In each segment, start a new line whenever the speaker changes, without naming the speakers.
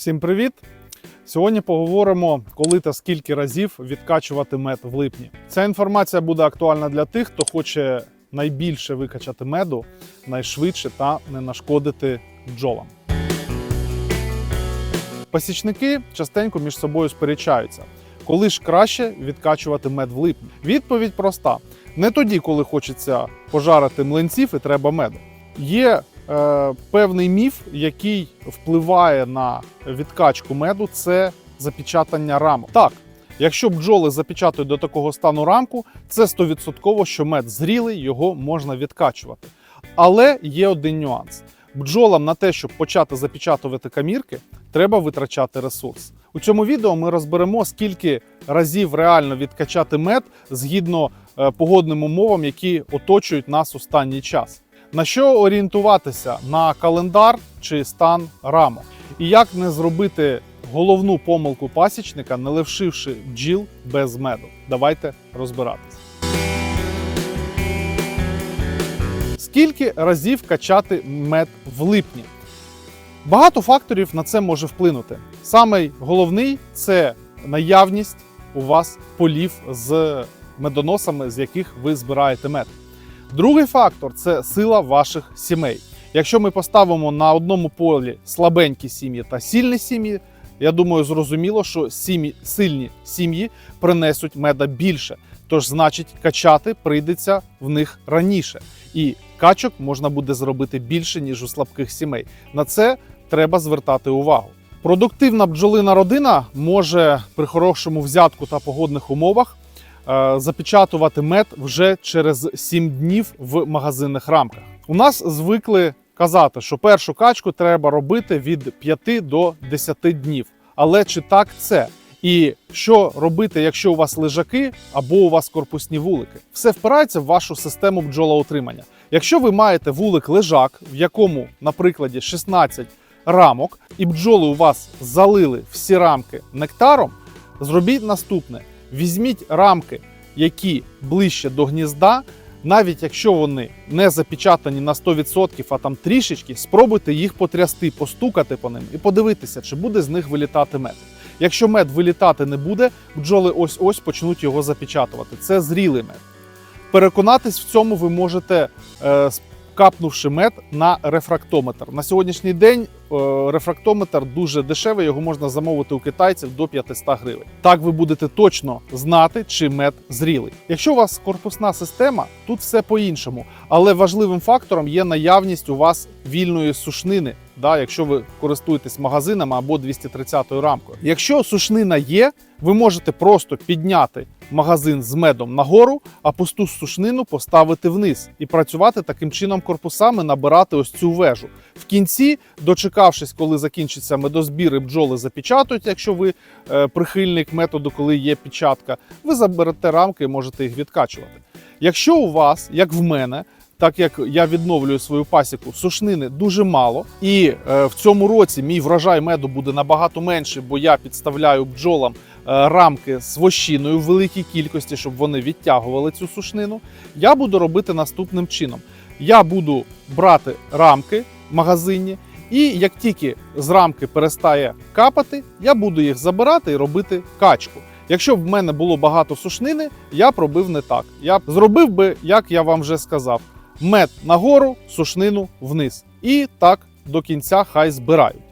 Всім привіт! Сьогодні поговоримо, коли та скільки разів відкачувати мед в липні. Ця інформація буде актуальна для тих, хто хоче найбільше викачати меду найшвидше та не нашкодити бджолам. Пасічники частенько між собою сперечаються, коли ж краще відкачувати мед в липні. Відповідь проста: не тоді, коли хочеться пожарити млинців і треба меду. Є певний міф, який впливає на відкачку меду, це запечатання рамок. Так, якщо бджоли запечатують до такого стану рамку, це 100% що мед зрілий, його можна відкачувати. Але є один нюанс: бджолам на те, щоб почати запечатувати камірки, треба витрачати ресурс. У цьому відео ми розберемо, скільки разів реально відкачати мед згідно е, погодним умовам, які оточують нас останній час. На що орієнтуватися на календар чи стан рамок? І як не зробити головну помилку пасічника, не лишивши бджіл без меду? Давайте розбиратися. Скільки разів качати мед в липні? Багато факторів на це може вплинути. Самий головний це наявність у вас полів з медоносами, з яких ви збираєте мед. Другий фактор це сила ваших сімей. Якщо ми поставимо на одному полі слабенькі сім'ї та сильні сім'ї, я думаю, зрозуміло, що сім'ї, сильні сім'ї принесуть меда більше. Тож, значить, качати прийдеться в них раніше. І качок можна буде зробити більше, ніж у слабких сімей. На це треба звертати увагу. Продуктивна бджолина родина може при хорошому взятку та погодних умовах запечатувати мед вже через 7 днів в магазинних рамках. У нас звикли казати, що першу качку треба робити від 5 до 10 днів. Але чи так це? І що робити, якщо у вас лежаки або у вас корпусні вулики? Все впирається в вашу систему бджолоутримання. Якщо ви маєте вулик лежак, в якому, наприклад, 16 рамок, і бджоли у вас залили всі рамки нектаром, зробіть наступне: візьміть рамки, які ближче до гнізда. Навіть якщо вони не запечатані на 100%, а там трішечки, спробуйте їх потрясти, постукати по ним і подивитися, чи буде з них вилітати мед. Якщо мед вилітати не буде, бджоли ось ось почнуть його запечатувати. Це зрілий мед. Переконатись в цьому ви можете, е, капнувши мед на рефрактометр. На сьогоднішній день е, рефрактометр дуже дешевий, його можна замовити у китайців до 500 гривень. Так ви будете точно знати, чи мед зрілий. Якщо у вас корпусна система, тут все по-іншому. Але важливим фактором є наявність у вас вільної сушнини. Да, якщо ви користуєтесь магазинами або 230 рамкою. Якщо сушнина є, ви можете просто підняти магазин з медом нагору, а пусту сушнину поставити вниз і працювати таким чином корпусами, набирати ось цю вежу. В кінці, дочекавшись, коли закінчиться медозбір і бджоли запечатують, якщо ви е, прихильник методу, коли є печатка, ви заберете рамки і можете їх відкачувати. Якщо у вас, як в мене, так як я відновлюю свою пасіку, сушнини дуже мало, і е, в цьому році мій врожай меду буде набагато менший, бо я підставляю бджолам рамки з вощиною в великій кількості, щоб вони відтягували цю сушнину. Я буду робити наступним чином: я буду брати рамки магазинні, і як тільки з рамки перестає капати, я буду їх забирати і робити качку. Якщо б в мене було багато сушнини, я б робив не так. Я б зробив би, як я вам вже сказав: мед нагору, сушнину вниз. І так до кінця хай збирають.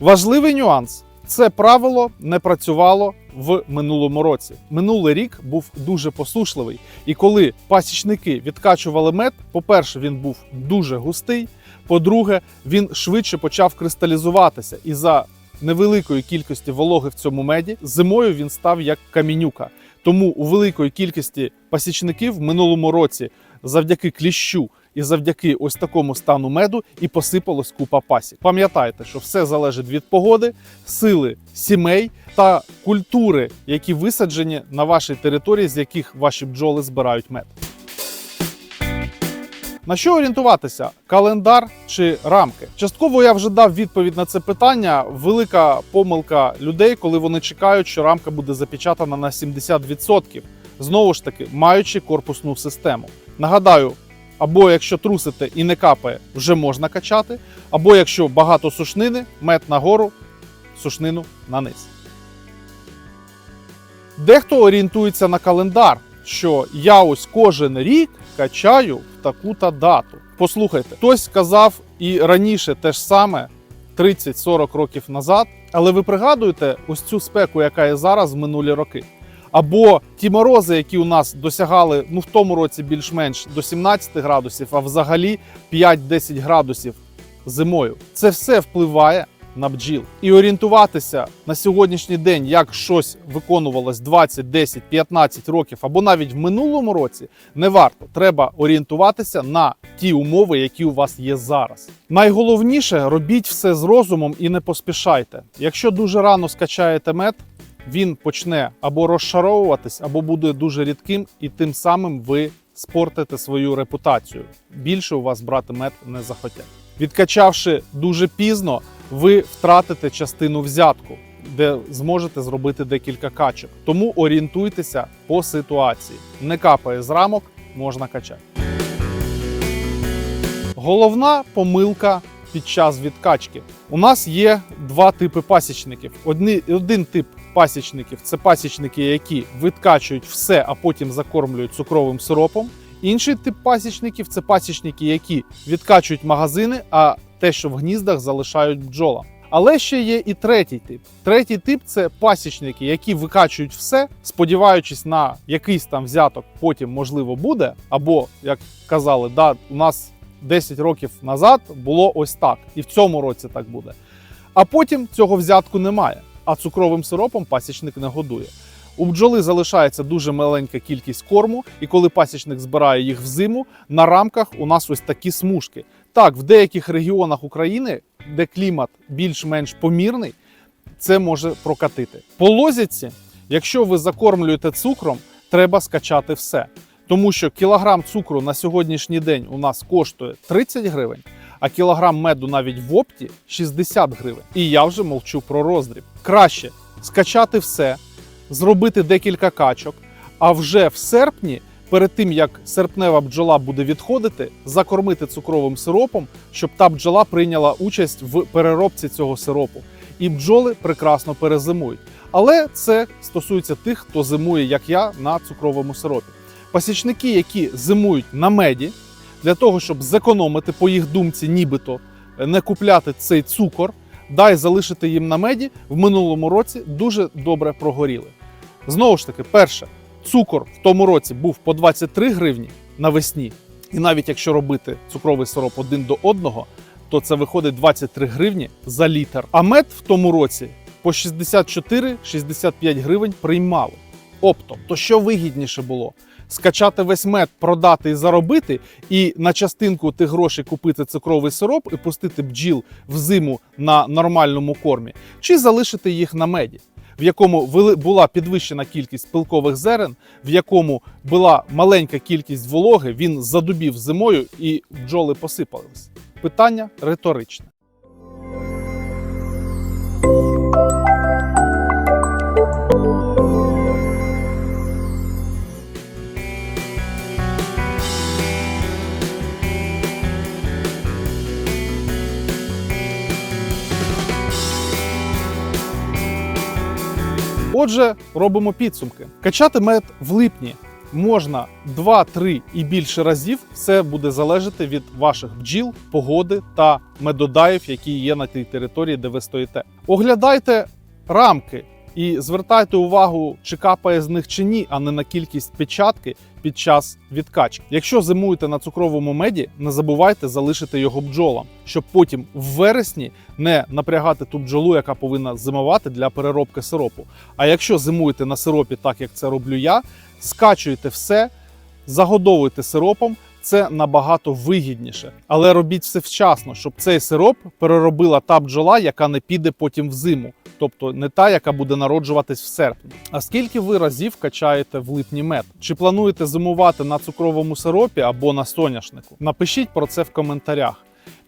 Важливий нюанс: це правило не працювало в минулому році. Минулий рік був дуже посушливий, і коли пасічники відкачували мед, по-перше, він був дуже густий. По-друге, він швидше почав кристалізуватися і за невеликої кількості вологи в цьому меді зимою він став як камінюка. Тому у великої кількості пасічників в минулому році завдяки кліщу і завдяки ось такому стану меду і посипалась купа пасік. Пам'ятайте, що все залежить від погоди, сили сімей та культури, які висаджені на вашій території, з яких ваші бджоли збирають мед. На що орієнтуватися? Календар чи рамки? Частково я вже дав відповідь на це питання. Велика помилка людей, коли вони чекають, що рамка буде запечатана на 70%. Знову ж таки, маючи корпусну систему. Нагадаю, Або якщо трусите і не капає, вже можна качати. Або якщо багато сушнини, мед нагору, сушнину на низ. Дехто орієнтується на календар, що я ось кожен рік качаю в таку-та дату. Послухайте, хтось сказав і раніше те ж саме 30-40 років назад, але ви пригадуєте ось цю спеку, яка є зараз в минулі роки. Або ті морози, які у нас досягали ну в тому році більш-менш до 17 градусів, а взагалі 5-10 градусів зимою. Це все впливає на бджіл. І орієнтуватися на сьогоднішній день, як щось виконувалось 20, 10, 15 років, або навіть в минулому році, не варто. Треба орієнтуватися на ті умови, які у вас є зараз. Найголовніше робіть все з розумом і не поспішайте. Якщо дуже рано скачаєте мед, він почне або розшаровуватись, або буде дуже рідким, і тим самим ви спортите свою репутацію. Більше у вас брати мед не захотять. Відкачавши дуже пізно, ви втратите частину взятку, де зможете зробити декілька качок. Тому орієнтуйтеся по ситуації. Не капає з рамок, можна качати. Головна помилка під час відкачки. У нас є два типи пасічників. Одні, один тип пасічників це пасічники, які відкачують все, а потім закормлюють цукровим сиропом. Інший тип пасічників це пасічники, які відкачують магазини, а те, що в гніздах залишають бджолам. Але ще є і третій тип. Третій тип це пасічники, які викачують все, сподіваючись на якийсь там взяток, потім можливо буде. Або як казали, да, у нас 10 років назад було ось так, і в цьому році так буде. А потім цього взятку немає. А цукровим сиропом пасічник не годує. У бджоли залишається дуже маленька кількість корму, і коли пасічник збирає їх взиму, на рамках у нас ось такі смужки. Так, в деяких регіонах України, де клімат більш-менш помірний, це може прокатити. По лозіці, якщо ви закормлюєте цукром, треба скачати все. Тому що кілограм цукру на сьогоднішній день у нас коштує 30 гривень, а кілограм меду навіть в опті 60 гривень. І я вже мовчу про роздріб. Краще скачати все, зробити декілька качок, а вже в серпні, перед тим як серпнева бджола буде відходити, закормити цукровим сиропом, щоб та бджола прийняла участь в переробці цього сиропу. І бджоли прекрасно перезимують. Але це стосується тих, хто зимує, як я, на цукровому сиропі. Пасічники, які зимують на меді, для того, щоб зекономити по їх думці, нібито не купляти цей цукор, дай залишити їм на меді в минулому році дуже добре прогоріли. Знову ж таки, перше, цукор в тому році був по 23 гривні навесні, і навіть якщо робити цукровий сироп один до одного, то це виходить 23 гривні за літр. А мед в тому році по 64-65 гривень приймали. Опто, то що вигідніше було? Скачати весь мед, продати і заробити, і на частинку тих грошей купити цукровий сироп і пустити бджіл в зиму на нормальному кормі, чи залишити їх на меді, в якому була підвищена кількість пилкових зерен, в якому була маленька кількість вологи, він задубів зимою і бджоли посипались. Питання риторичне. Отже, робимо підсумки. Качати мед в липні можна 2-3 і більше разів. Все буде залежати від ваших бджіл, погоди та медодаїв, які є на тій території, де ви стоїте. Оглядайте рамки і звертайте увагу, чи капає з них чи ні, а не на кількість печатки під час відкачки. Якщо зимуєте на цукровому меді, не забувайте залишити його бджолам, щоб потім в вересні не напрягати ту бджолу, яка повинна зимувати для переробки сиропу. А якщо зимуєте на сиропі, так як це роблю я, скачуйте все, загодовуйте сиропом. Це набагато вигідніше, але робіть все вчасно, щоб цей сироп переробила та бджола, яка не піде потім в зиму, тобто не та, яка буде народжуватись в серпні. А скільки ви разів качаєте в липні мед? Чи плануєте зимувати на цукровому сиропі або на соняшнику? Напишіть про це в коментарях.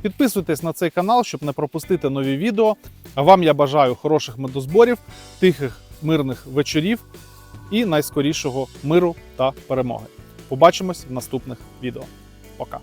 Підписуйтесь на цей канал, щоб не пропустити нові відео. А вам я бажаю хороших медозборів, тихих мирних вечорів і найскорішого миру та перемоги. Побачимось в наступних відео. Пока.